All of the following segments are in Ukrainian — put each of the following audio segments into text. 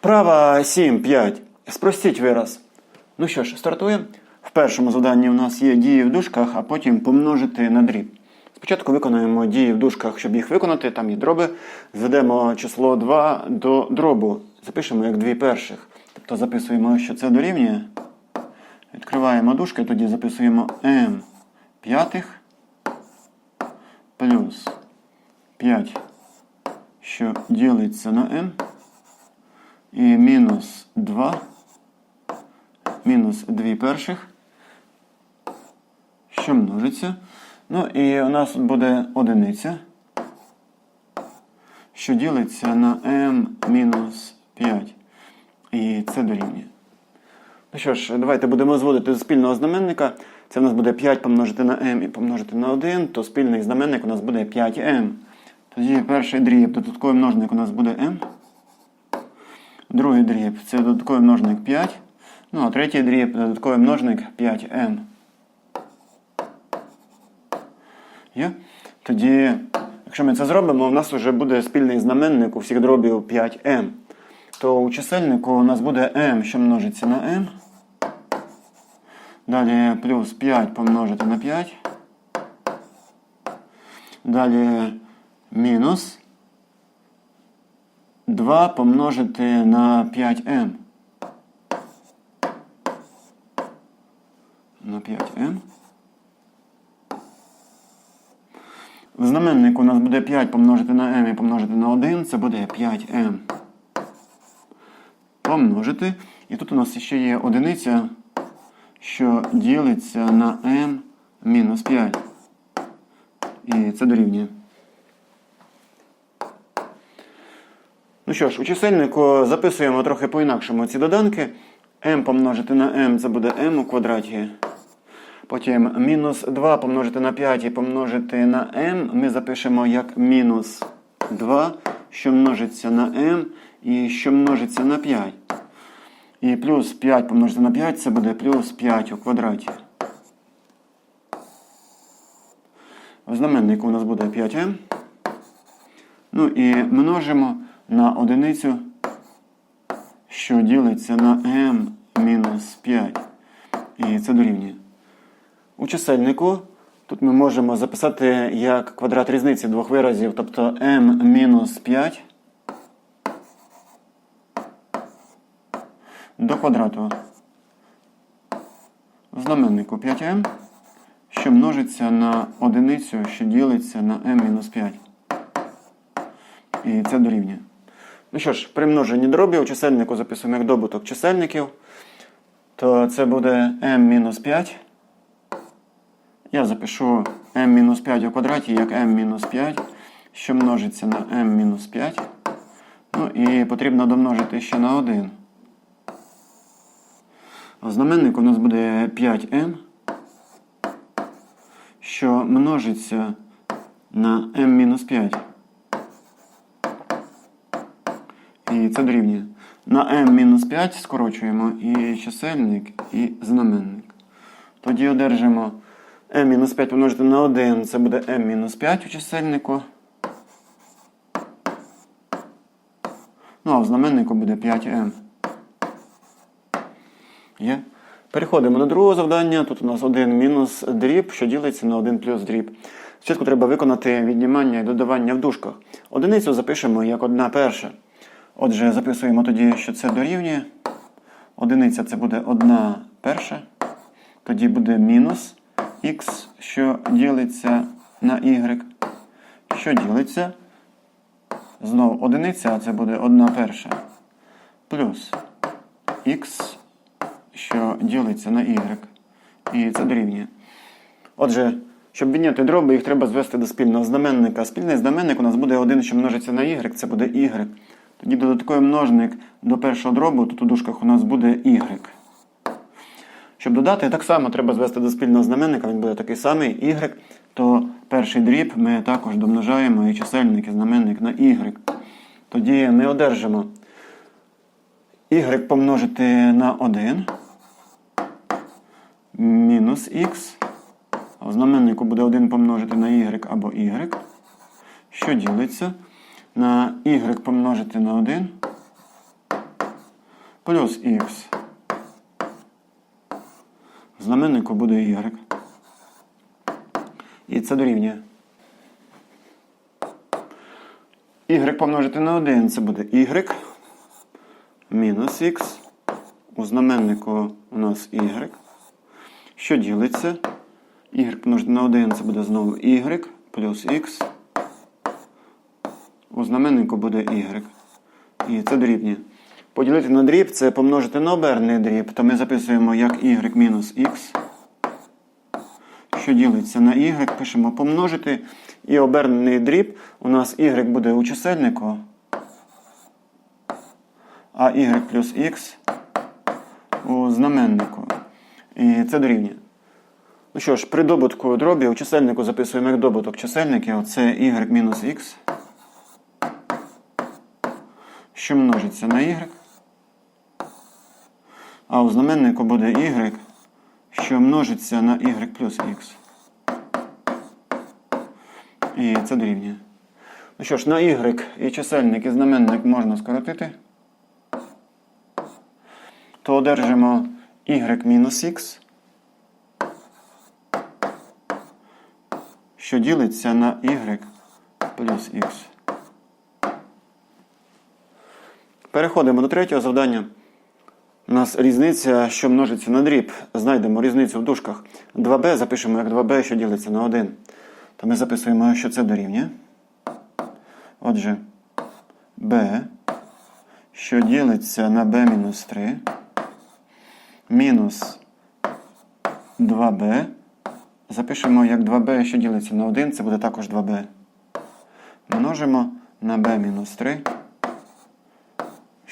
Вправа 7, 5. Спростіть вираз. Ну що ж, стартуємо. В першому заданні у нас є дії в дужках, а потім помножити на дріб. Спочатку виконаємо дії в дужках, щоб їх виконати, там є дроби. Зведемо число 2 до дробу. Запишемо як дві перших. Тобто записуємо, що це дорівнює. Відкриваємо дужки, тоді записуємо m п'ятих плюс 5, що ділиться на m. І мінус 2, мінус 2 перших, що множиться. Ну і у нас буде одиниця, що ділиться на m мінус 5. І це дорівнює. Ну що ж, давайте будемо зводити до спільного знаменника. Це у нас буде 5 помножити на m і помножити на 1, то спільний знаменник у нас буде 5m. Тоді перший дріб, додатковий множник у нас буде m. Другий дріб це додатковий множник 5. Ну, а третій дріб додатковий множник 5m. Є? Тоді, якщо ми це зробимо, у нас вже буде спільний знаменник у всіх дробів 5m. То у чисельнику у нас буде m, що множиться на m. Далі плюс 5 помножити на 5. Далі мінус 2 помножити на 5m. На 5m. В знаменнику у нас буде 5 помножити на m і помножити на 1, це буде 5m. Помножити. І тут у нас ще є одиниця, що ділиться на m мінус 5. І це дорівнює. Ну що ж, у чисельнику записуємо трохи по-інакшому ці доданки. m помножити на m це буде m у квадраті. Потім мінус 2 помножити на 5 і помножити на m ми запишемо як мінус 2, що множиться на m і що множиться на 5. І плюс 5 помножити на 5 це буде плюс 5 у квадраті. В знаменнику у нас буде 5m. Ну і множимо на одиницю, що ділиться на m мінус 5. І це дорівнює. У чисельнику тут ми можемо записати як квадрат різниці двох виразів, тобто m мінус 5 до квадрату. В знаменнику 5m, що множиться на одиницю, що ділиться на m мінус 5. І це дорівнює. Ну що ж, при множенні дробів у чисельнику записуємо як добуток чисельників, то це буде m-5. Я запишу m-5 у квадраті як m-5, що множиться на m-5. Ну і потрібно домножити ще на 1. В знаменнику у нас буде 5m, що множиться на m-5. І це дорівнює. На m-5 скорочуємо і чисельник, і знаменник. Тоді одержимо m-5 помножити на 1, це буде m-5 у чисельнику. Ну, а в знаменнику буде 5m. Є. Переходимо до другого завдання. Тут у нас 1 мінус дріб, що ділиться на 1 плюс дріб. Спочатку треба виконати віднімання і додавання в дужках. Одиницю запишемо як одна перша. Отже, записуємо тоді, що це дорівнює. Одиниця це буде одна перша. Тоді буде мінус х, що ділиться на y, що ділиться. Знову одиниця, а це буде одна перша. Плюс х, що ділиться на y. І це дорівнює. Отже, щоб відняти дроби, їх треба звести до спільного знаменника. Спільний знаменник у нас буде 1, що множиться на y, це буде y. Тоді додатковий множник до першого дробу, тут у дужках у нас буде y. Щоб додати, так само треба звести до спільного знаменника, він буде такий самий y, то перший дріб ми також домножаємо і чисельник, і знаменник на y. Тоді ми одержимо y помножити на 1 мінус х. А в знаменнику буде 1 помножити на y або y, що ділиться на y помножити на 1 плюс х. В знаменнику буде y. І це дорівнює. y помножити на 1 це буде y мінус х. У знаменнику у нас y. Що ділиться? y помножити на 1 це буде знову y плюс х. У знаменнику буде y. І це дорівнює. Поділити на дріб це помножити на оберний дріб, то ми записуємо як y мінус х. Що ділиться на y, пишемо помножити. І обернений дріб у нас y буде у чисельнику, а y плюс х у знаменнику. І це дорівнює. Ну що ж, при добутку дробів у чисельнику записуємо як добуток чисельників. Це y мінус х, що множиться на y. А у знаменнику буде y, що множиться на y плюс х. І це дорівнює. Ну що ж, на y і чисельник, і знаменник можна скоротити. То одержимо y мінус х, що ділиться на y плюс х. Переходимо до третього завдання. У нас різниця, що множиться на дріб. Знайдемо різницю в дужках. 2b запишемо як 2b, що ділиться на 1. То ми записуємо, що це дорівнює. Отже, b, що ділиться на b-3, мінус 2b. Запишемо як 2b, що ділиться на 1, це буде також 2b. Множимо на b мінус 3,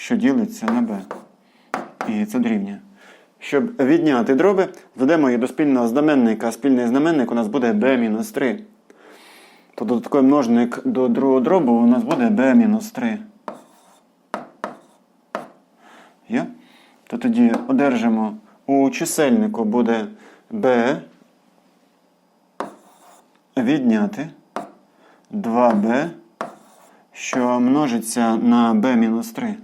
що ділиться на b. І це дорівнює. Щоб відняти дроби, ведемо їх до спільного знаменника. Спільний знаменник у нас буде b-3. То додатковий множник до другого дробу у нас буде b-3. Є? То тоді одержимо у чисельнику буде b відняти 2b, що множиться на b-3.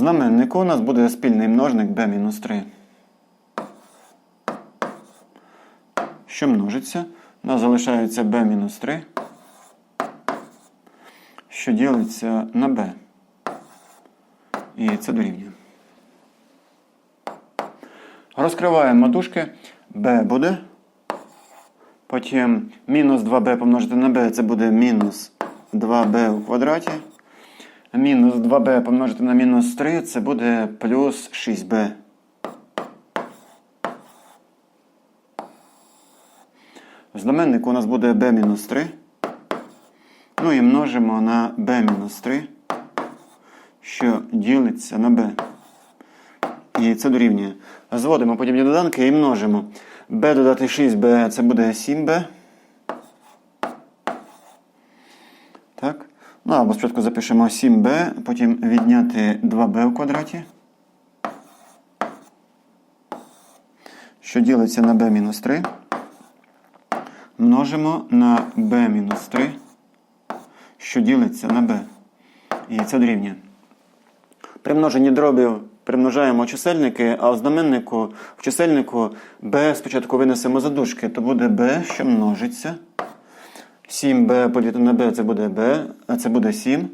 Знаменнику у нас буде спільний множник b-3. Що множиться? У нас залишається b-3, що ділиться на b. І це дорівнює. Розкриваємо дужки. b буде. Потім мінус 2b помножити на b це буде мінус 2b у квадраті. Мінус 2b помножити на мінус 3 це буде плюс 6b. В знаменнику у нас буде b мінус 3. Ну і множимо на b мінус 3, що ділиться на b. І це дорівнює. Зводимо подібні доданки і множимо. b додати 6b це буде 7b. Так. Ну, або спочатку запишемо 7b, потім відняти 2b в квадраті. Що ділиться на b-3. Множимо на b-3, що ділиться на b. І це дорівнює. При множенні дробів примножаємо чисельники, а в знаменнику в чисельнику b спочатку винесемо за дужки, то буде b, що множиться. 7b поділити на b це буде b, а це буде 7.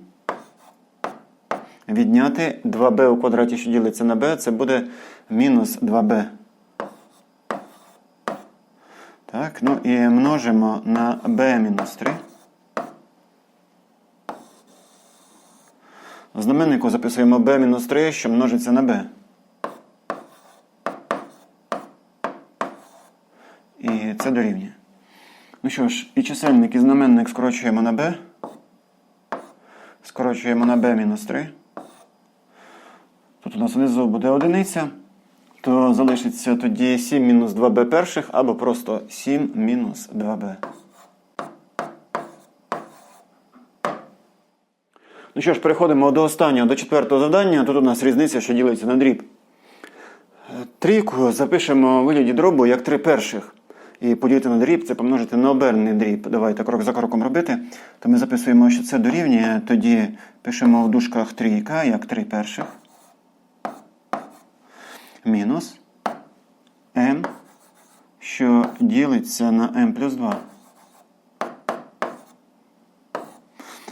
Відняти 2b у квадраті, що ділиться на b, це буде мінус 2b. Так, ну і множимо на b мінус 3. В знаменнику записуємо b мінус 3, що множиться на b. І це дорівнює. Ну що ж, і чисельник, і знаменник скорочуємо на b. Скорочуємо на b мінус 3. Тут у нас внизу буде одиниця. То залишиться тоді 7 мінус 2b перших, або просто 7 мінус 2b. Ну що ж, переходимо до останнього, до четвертого завдання. Тут у нас різниця, що ділиться на дріб. Трійку запишемо у вигляді дробу як 3 перших. І поділити на дріб це помножити на обернений дріб. Давайте крок за кроком робити. То ми записуємо, що це дорівнює. Тоді пишемо в дужках трійка, як 3 перших. Мінус m, що ділиться на m плюс 2.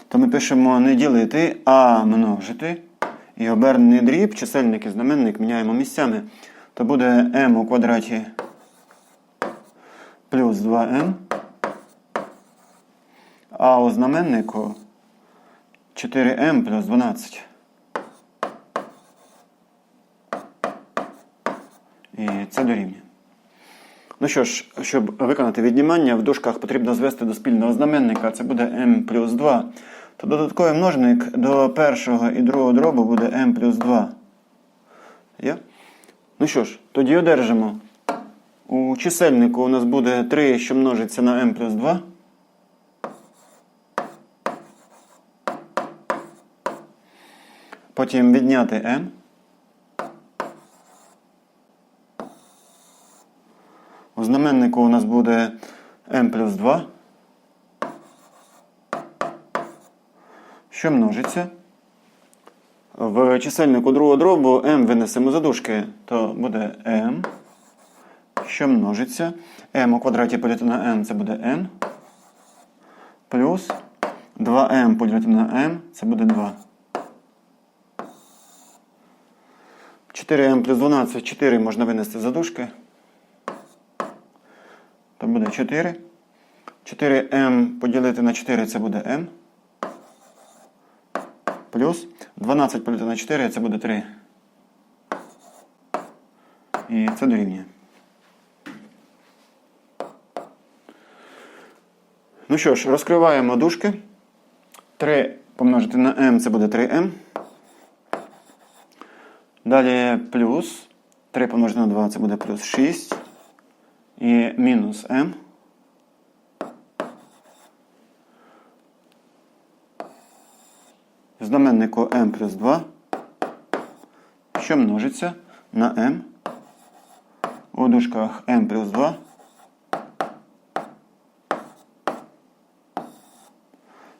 То ми пишемо не ділити, а множити. І обернений дріб, чисельник і знаменник міняємо місцями. То буде m у квадраті плюс 2m. А у знаменнику 4m плюс 12. І це дорівнює. Ну що ж, щоб виконати віднімання, в дужках потрібно звести до спільного знаменника. Це буде m плюс 2. То додатковий множник до першого і другого дробу буде m плюс 2. Є? Ну що ж, тоді одержимо. У чисельнику у нас буде 3, що множиться на m плюс 2. Потім відняти m. У знаменнику у нас буде m плюс 2. Що множиться? В чисельнику другого дробу m винесемо за дужки, то буде m, що множиться. m у квадраті поділити на n це буде n. Плюс 2m поділити на m це буде 2. 4m плюс 12, 4 можна винести за дужки. То буде 4. 4m поділити на 4 це буде m. Плюс 12 поділити на 4 це буде 3. І це дорівнює. Ну що ж, розкриваємо дужки. 3 помножити на m це буде 3m. Далі плюс 3 помножити на 2 це буде плюс 6. І мінус m. В знаменнику m плюс 2, що множиться на m. У дужках m плюс 2.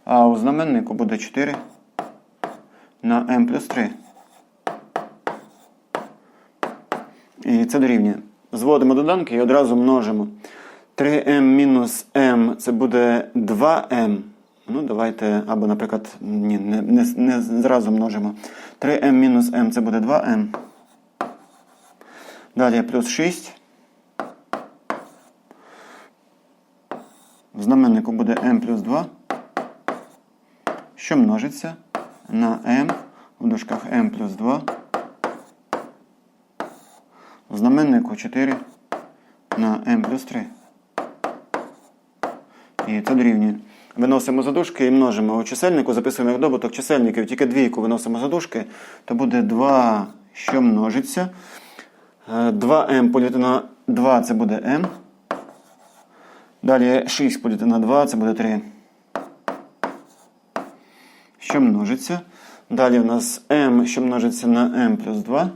А у знаменнику буде 4 на m плюс 3. І це дорівнює. Зводимо доданки і одразу множимо. 3m мінус m це буде 2m. Ну, давайте, або, наприклад, ні, не, не, не зразу множимо. 3m мінус m це буде 2m. Далі плюс 6. В знаменнику буде m плюс 2. Що множиться на m в дужках m плюс 2. В знаменнику 4 на m плюс 3. І це дорівнює. Виносимо задушки і множимо. У чисельнику записуємо як добуток чисельників, тільки двійку виносимо задушки, то буде 2, що множиться. 2m поділити на 2 це буде m. Далі 6 поділити на 2 це буде 3. Що множиться. Далі у нас m, що множиться на m плюс 2.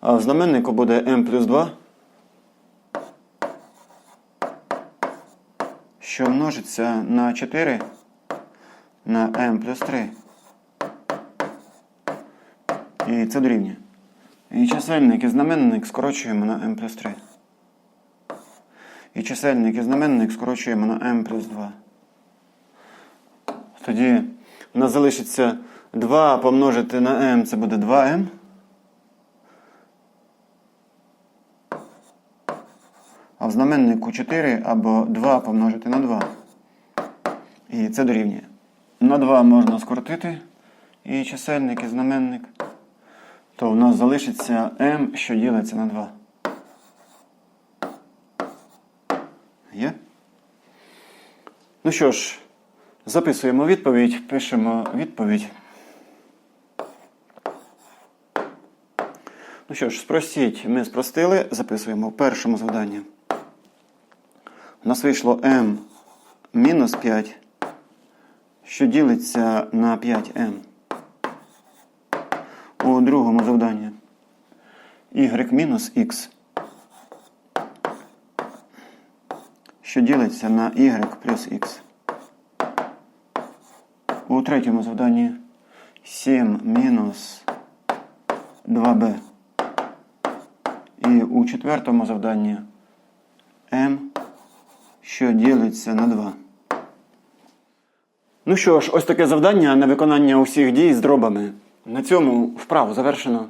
А в знаменнику буде m плюс 2, що множиться на 4 на m плюс 3. І це дорівнює. І чисельник і знаменник скорочуємо на m плюс 3. І чисельник і знаменник скорочуємо на m плюс 2. Тоді у нас залишиться 2 помножити на m, це буде 2m. А в знаменнику 4 або 2 помножити на 2. І це дорівнює. На 2 можна скоротити і чисельник, і знаменник. То у нас залишиться m, що ділиться на 2. Є? Ну що ж, записуємо відповідь, пишемо відповідь. Ну що ж, спростіть, ми спростили, записуємо в першому завданні. У нас вийшло m мінус 5, що ділиться на 5m. у другому завданні. y мінус х, що ділиться на y плюс х. У третьому завданні 7 мінус 2b. І у четвертому завданні m, що ділиться на 2. Ну що ж, ось таке завдання на виконання усіх дій з дробами. На цьому вправу завершено.